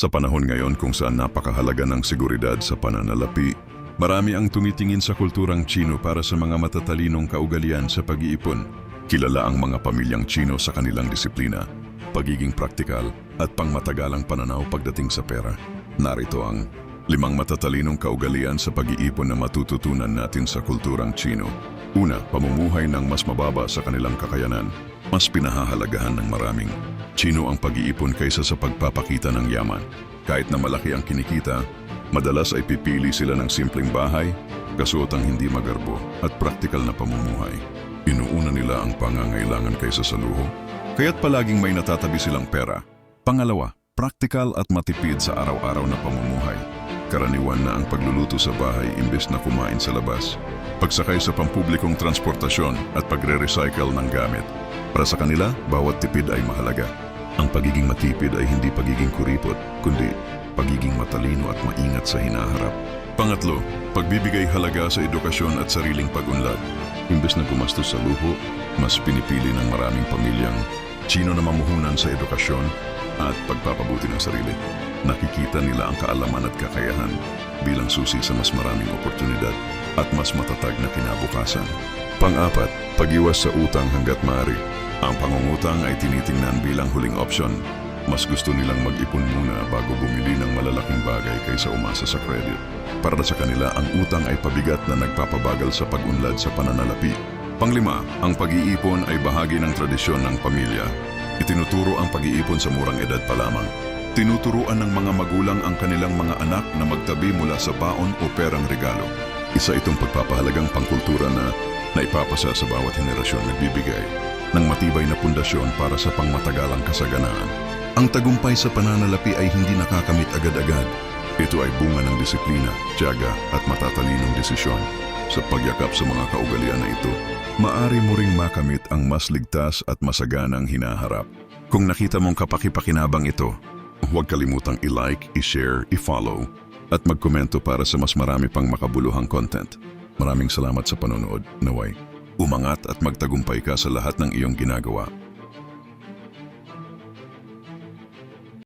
Sa panahon ngayon kung saan napakahalaga ng seguridad sa pananalapi, marami ang tumitingin sa kulturang Chino para sa mga matatalinong kaugalian sa pag-iipon. Kilala ang mga pamilyang Chino sa kanilang disiplina, pagiging praktikal at pangmatagalang pananaw pagdating sa pera. Narito ang limang matatalinong kaugalian sa pag-iipon na matututunan natin sa kulturang Chino. Una, pamumuhay ng mas mababa sa kanilang kakayanan. Mas pinahahalagahan ng maraming. Chino ang pag-iipon kaysa sa pagpapakita ng yaman. Kahit na malaki ang kinikita, madalas ay pipili sila ng simpleng bahay, kasuotang hindi magarbo at praktikal na pamumuhay. Inuuna nila ang pangangailangan kaysa sa luho, kaya't palaging may natatabi silang pera. Pangalawa, praktikal at matipid sa araw-araw na pamumuhay. Karaniwan na ang pagluluto sa bahay imbes na kumain sa labas. Pagsakay sa pampublikong transportasyon at pagre-recycle ng gamit. Para sa kanila, bawat tipid ay mahalaga. Ang pagiging matipid ay hindi pagiging kuripot, kundi pagiging matalino at maingat sa hinaharap. Pangatlo, pagbibigay halaga sa edukasyon at sariling pag-unlad. Imbes na gumastos sa luho, mas pinipili ng maraming pamilyang Chino na mamuhunan sa edukasyon at pagpapabuti ng sarili. Nakikita nila ang kaalaman at kakayahan bilang susi sa mas maraming oportunidad at mas matatag na kinabukasan. Pang-apat, pag-iwas sa utang hanggat maaari. Ang pangungutang ay tinitingnan bilang huling opsyon. Mas gusto nilang mag-ipon muna bago bumili ng malalaking bagay kaysa umasa sa credit. Para sa kanila, ang utang ay pabigat na nagpapabagal sa pag-unlad sa pananalapi. Panglima, ang pag-iipon ay bahagi ng tradisyon ng pamilya. Itinuturo ang pag-iipon sa murang edad pa lamang. Tinuturuan ng mga magulang ang kanilang mga anak na magtabi mula sa baon o perang regalo. Isa itong pagpapahalagang pangkultura na naipapasa sa bawat henerasyon nagbibigay ng matibay na pundasyon para sa pangmatagalang kasaganaan. Ang tagumpay sa pananalapi ay hindi nakakamit agad-agad. Ito ay bunga ng disiplina, tiyaga at matatalinong desisyon. Sa pagyakap sa mga kaugalian na ito, maari mo ring makamit ang mas ligtas at masaganang hinaharap. Kung nakita mong kapakipakinabang ito, huwag kalimutang i-like, i-share, i-follow, at magkomento para sa mas marami pang makabuluhang content. Maraming salamat sa panonood. Naway, umangat at magtagumpay ka sa lahat ng iyong ginagawa.